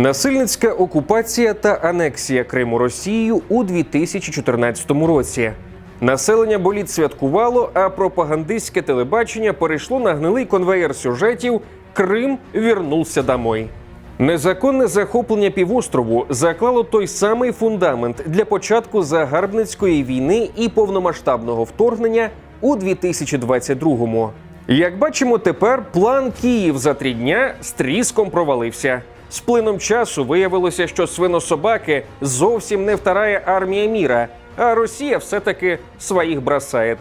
Насильницька окупація та анексія Криму Росією у 2014 році. Населення боліт святкувало, а пропагандистське телебачення перейшло на гнилий конвеєр сюжетів Крим вірнувся домой. Незаконне захоплення півострову заклало той самий фундамент для початку загарбницької війни і повномасштабного вторгнення у 2022-му. Як бачимо, тепер план Київ за три дня з тріском провалився. З плином часу виявилося, що свинособаки зовсім не вторая армія міра, а Росія все-таки своїх бросає.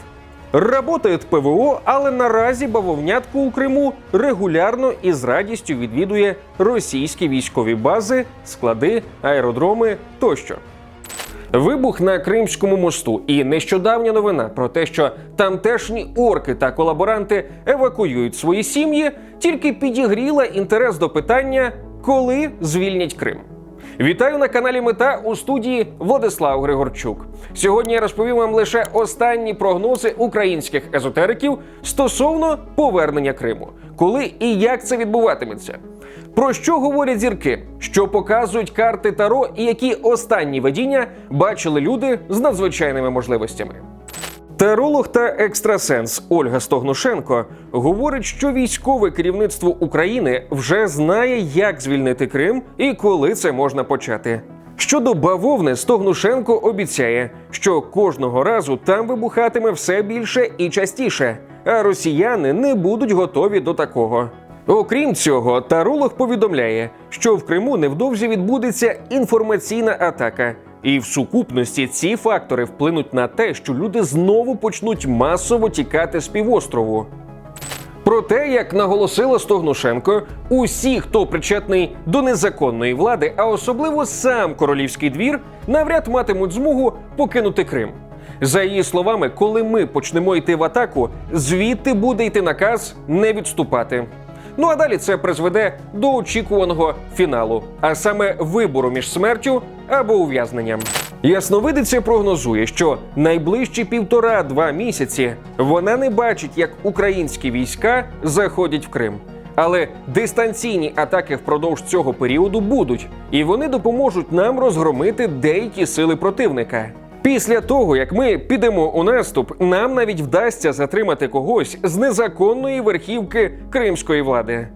Работает ПВО, але наразі бавовнятку у Криму регулярно і з радістю відвідує російські військові бази, склади, аеродроми тощо. Вибух на Кримському мосту і нещодавня новина про те, що тамтешні орки та колаборанти евакуюють свої сім'ї, тільки підігріла інтерес до питання, коли звільнять Крим. Вітаю на каналі Мета у студії Владислав Григорчук. Сьогодні я розповім вам лише останні прогнози українських езотериків стосовно повернення Криму, коли і як це відбуватиметься. Про що говорять зірки, що показують карти Таро, і які останні видіння бачили люди з надзвичайними можливостями. Таролог та екстрасенс Ольга Стогнушенко говорить, що військове керівництво України вже знає, як звільнити Крим і коли це можна почати. Щодо бавовни, Стогнушенко обіцяє, що кожного разу там вибухатиме все більше і частіше, а росіяни не будуть готові до такого. Окрім цього, таролог повідомляє, що в Криму невдовзі відбудеться інформаційна атака, і в сукупності ці фактори вплинуть на те, що люди знову почнуть масово тікати з півострову. Проте, як наголосила Стогнушенко, усі, хто причетний до незаконної влади, а особливо сам королівський двір, навряд матимуть змогу покинути Крим. За її словами, коли ми почнемо йти в атаку, звідти буде йти наказ не відступати. Ну а далі це призведе до очікуваного фіналу, а саме вибору між смертю або ув'язненням. Ясновидиця прогнозує, що найближчі півтора-два місяці вона не бачить, як українські війська заходять в Крим. Але дистанційні атаки впродовж цього періоду будуть, і вони допоможуть нам розгромити деякі сили противника. Після того, як ми підемо у наступ, нам навіть вдасться затримати когось з незаконної верхівки кримської влади.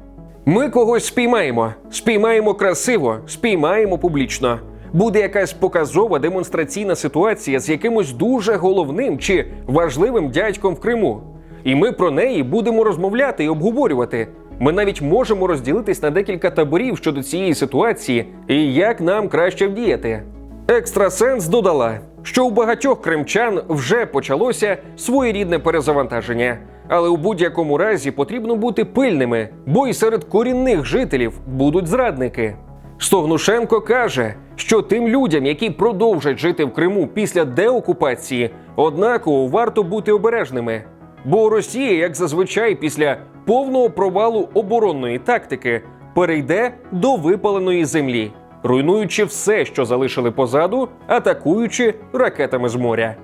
Ми когось спіймаємо, спіймаємо красиво, спіймаємо публічно. Буде якась показова демонстраційна ситуація з якимось дуже головним чи важливим дядьком в Криму. І ми про неї будемо розмовляти і обговорювати. Ми навіть можемо розділитись на декілька таборів щодо цієї ситуації і як нам краще вдіяти. Екстрасенс додала, що у багатьох кримчан вже почалося своєрідне перезавантаження, але у будь-якому разі потрібно бути пильними, бо і серед корінних жителів будуть зрадники. Стогнушенко каже, що тим людям, які продовжать жити в Криму після деокупації, однаково варто бути обережними. Бо Росія, як зазвичай, після повного провалу оборонної тактики, перейде до випаленої землі, руйнуючи все, що залишили позаду, атакуючи ракетами з моря.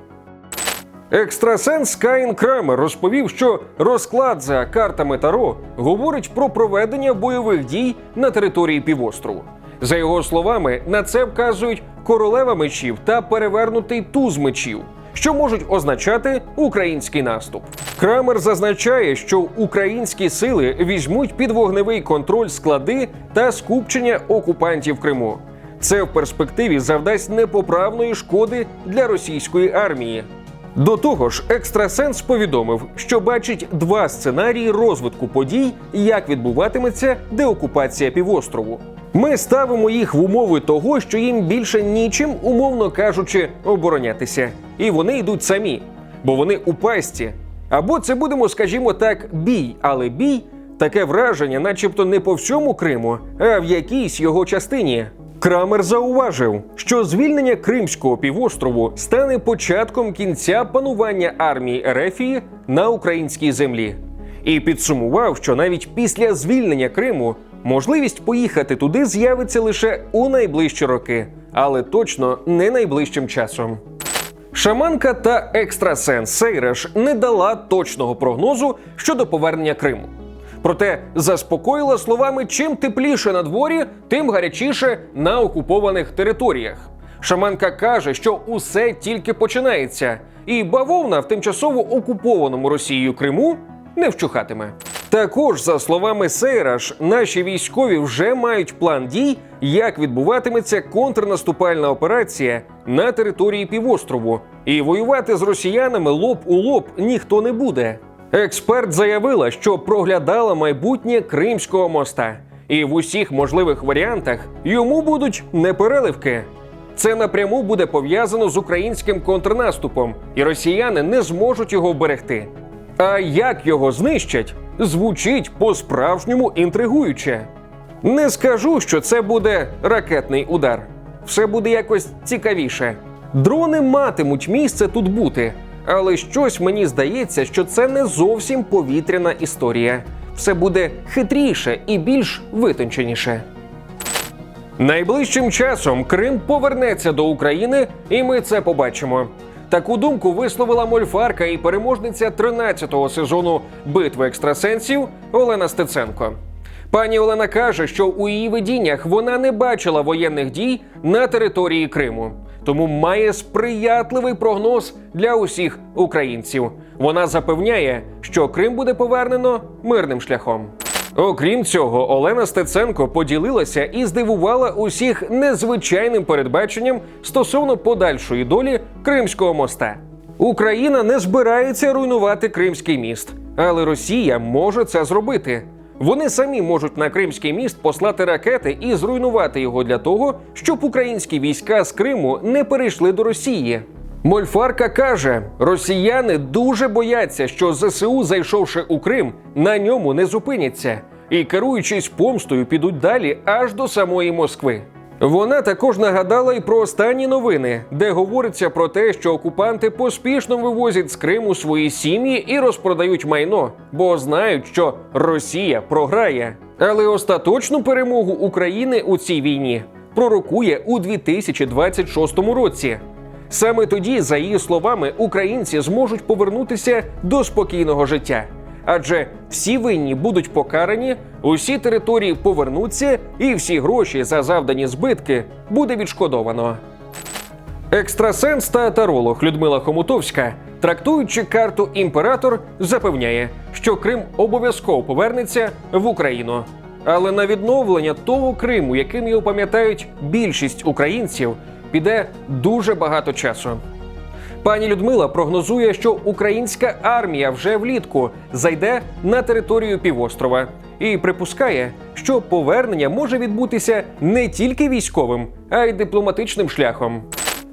Екстрасенс Каїн Крамер розповів, що розклад за картами Таро говорить про проведення бойових дій на території півострову. За його словами, на це вказують королева мечів та перевернутий туз мечів, що можуть означати український наступ. Крамер зазначає, що українські сили візьмуть під вогневий контроль склади та скупчення окупантів Криму. Це в перспективі завдасть непоправної шкоди для російської армії. До того ж, екстрасенс повідомив, що бачить два сценарії розвитку подій, як відбуватиметься деокупація півострову. Ми ставимо їх в умови того, що їм більше нічим, умовно кажучи, оборонятися, і вони йдуть самі, бо вони у пасті. Або це будемо, скажімо так, бій, але бій таке враження, начебто не по всьому Криму, а в якійсь його частині. Крамер зауважив, що звільнення Кримського півострову стане початком кінця панування армії Ерефії на українській землі, і підсумував, що навіть після звільнення Криму можливість поїхати туди з'явиться лише у найближчі роки, але точно не найближчим часом. Шаманка та екстрасенс Сейреш не дала точного прогнозу щодо повернення Криму. Проте заспокоїла словами: чим тепліше на дворі, тим гарячіше на окупованих територіях. Шаманка каже, що усе тільки починається, і бавовна в тимчасово окупованому Росією Криму не вщухатиме. Також, за словами Сейраш, наші військові вже мають план дій, як відбуватиметься контрнаступальна операція на території півострову, і воювати з росіянами лоб у лоб ніхто не буде. Експерт заявила, що проглядала майбутнє Кримського моста, і в усіх можливих варіантах йому будуть непереливки. Це напряму буде пов'язано з українським контрнаступом, і росіяни не зможуть його вберегти. А як його знищать, звучить по-справжньому інтригуюче. Не скажу, що це буде ракетний удар. Все буде якось цікавіше. Дрони матимуть місце тут бути, але щось мені здається, що це не зовсім повітряна історія. Все буде хитріше і більш витонченіше. Найближчим часом Крим повернеться до України, і ми це побачимо. Таку думку висловила мольфарка і переможниця 13-го сезону битви екстрасенсів Олена Стеценко. Пані Олена каже, що у її видіннях вона не бачила воєнних дій на території Криму, тому має сприятливий прогноз для усіх українців. Вона запевняє, що Крим буде повернено мирним шляхом. Окрім цього, Олена Стеценко поділилася і здивувала усіх незвичайним передбаченням стосовно подальшої долі Кримського моста. Україна не збирається руйнувати Кримський міст, але Росія може це зробити. Вони самі можуть на Кримський міст послати ракети і зруйнувати його для того, щоб українські війська з Криму не перейшли до Росії. Мольфарка каже: росіяни дуже бояться, що ЗСУ, зайшовши у Крим, на ньому не зупиняться і, керуючись помстою, підуть далі аж до самої Москви. Вона також нагадала й про останні новини, де говориться про те, що окупанти поспішно вивозять з Криму свої сім'ї і розпродають майно, бо знають, що Росія програє. Але остаточну перемогу України у цій війні пророкує у 2026 році. Саме тоді, за її словами, українці зможуть повернутися до спокійного життя. Адже всі винні будуть покарані, усі території повернуться, і всі гроші за завдані збитки буде відшкодовано. Екстрасенс та таролог Людмила Хомутовська, трактуючи карту імператор, запевняє, що Крим обов'язково повернеться в Україну. Але на відновлення того Криму, яким його пам'ятають більшість українців, піде дуже багато часу. Пані Людмила прогнозує, що українська армія вже влітку зайде на територію півострова і припускає, що повернення може відбутися не тільки військовим, а й дипломатичним шляхом.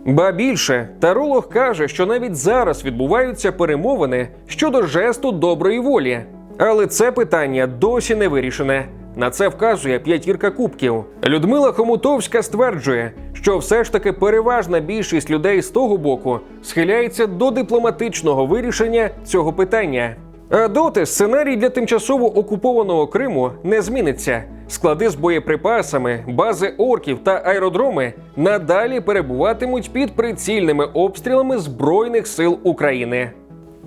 Ба більше, таролог каже, що навіть зараз відбуваються перемовини щодо жесту доброї волі. Але це питання досі не вирішене. На це вказує п'ятірка кубків. Людмила Хомутовська стверджує, що все ж таки переважна більшість людей з того боку схиляється до дипломатичного вирішення цього питання. А доти сценарій для тимчасово окупованого Криму не зміниться. Склади з боєприпасами, бази орків та аеродроми надалі перебуватимуть під прицільними обстрілами Збройних сил України.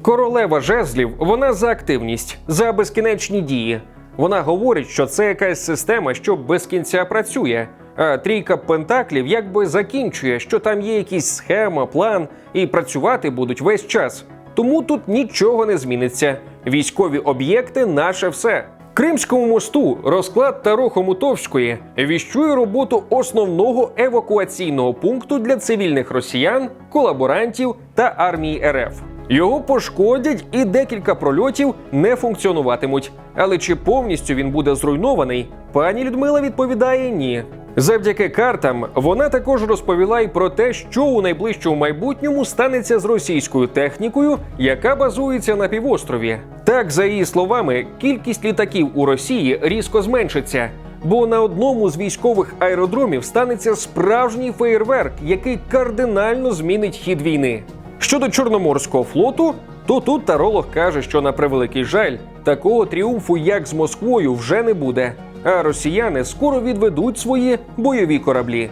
Королева жезлів вона за активність, за безкінечні дії. Вона говорить, що це якась система, що без кінця працює. А трійка пентаклів якби закінчує, що там є якісь схема, план, і працювати будуть весь час. Тому тут нічого не зміниться. Військові об'єкти наше все. Кримському мосту розклад Таро Хомутовської віщує роботу основного евакуаційного пункту для цивільних росіян, колаборантів та армії РФ. Його пошкодять і декілька прольотів не функціонуватимуть. Але чи повністю він буде зруйнований, пані Людмила відповідає ні. Завдяки картам вона також розповіла й про те, що у найближчому майбутньому станеться з російською технікою, яка базується на півострові. Так, за її словами, кількість літаків у Росії різко зменшиться. Бо на одному з військових аеродромів станеться справжній феєрверк, який кардинально змінить хід війни. Щодо Чорноморського флоту, то тут таролог каже, що на превеликий жаль, такого тріумфу, як з Москвою, вже не буде. А росіяни скоро відведуть свої бойові кораблі.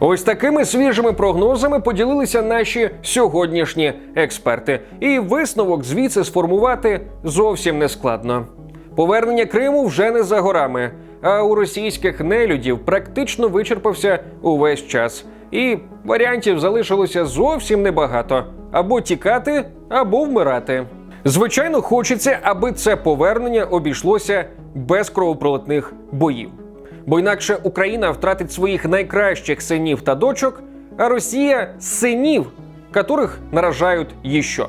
Ось такими свіжими прогнозами поділилися наші сьогоднішні експерти. І висновок звідси сформувати зовсім не складно. Повернення Криму вже не за горами, а у російських нелюдів практично вичерпався увесь час, і варіантів залишилося зовсім небагато: або тікати, або вмирати. Звичайно, хочеться, аби це повернення обійшлося без кровопролитних боїв. Бо інакше Україна втратить своїх найкращих синів та дочок, а Росія синів, котрих наражають їщо.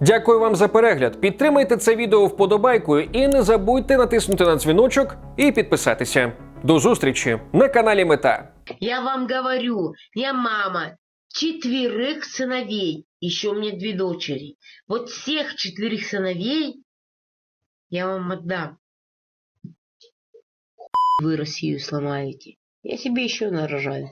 Дякую вам за перегляд. Підтримайте це відео вподобайкою і не забудьте натиснути на дзвіночок і підписатися. До зустрічі на каналі Мета. Я вам говорю, я мама четверых сыновей, еще меня две дочери. Вот всех четверых сыновей я вам отдам. Вы Россию сломаете. Я себе еще нарожаю.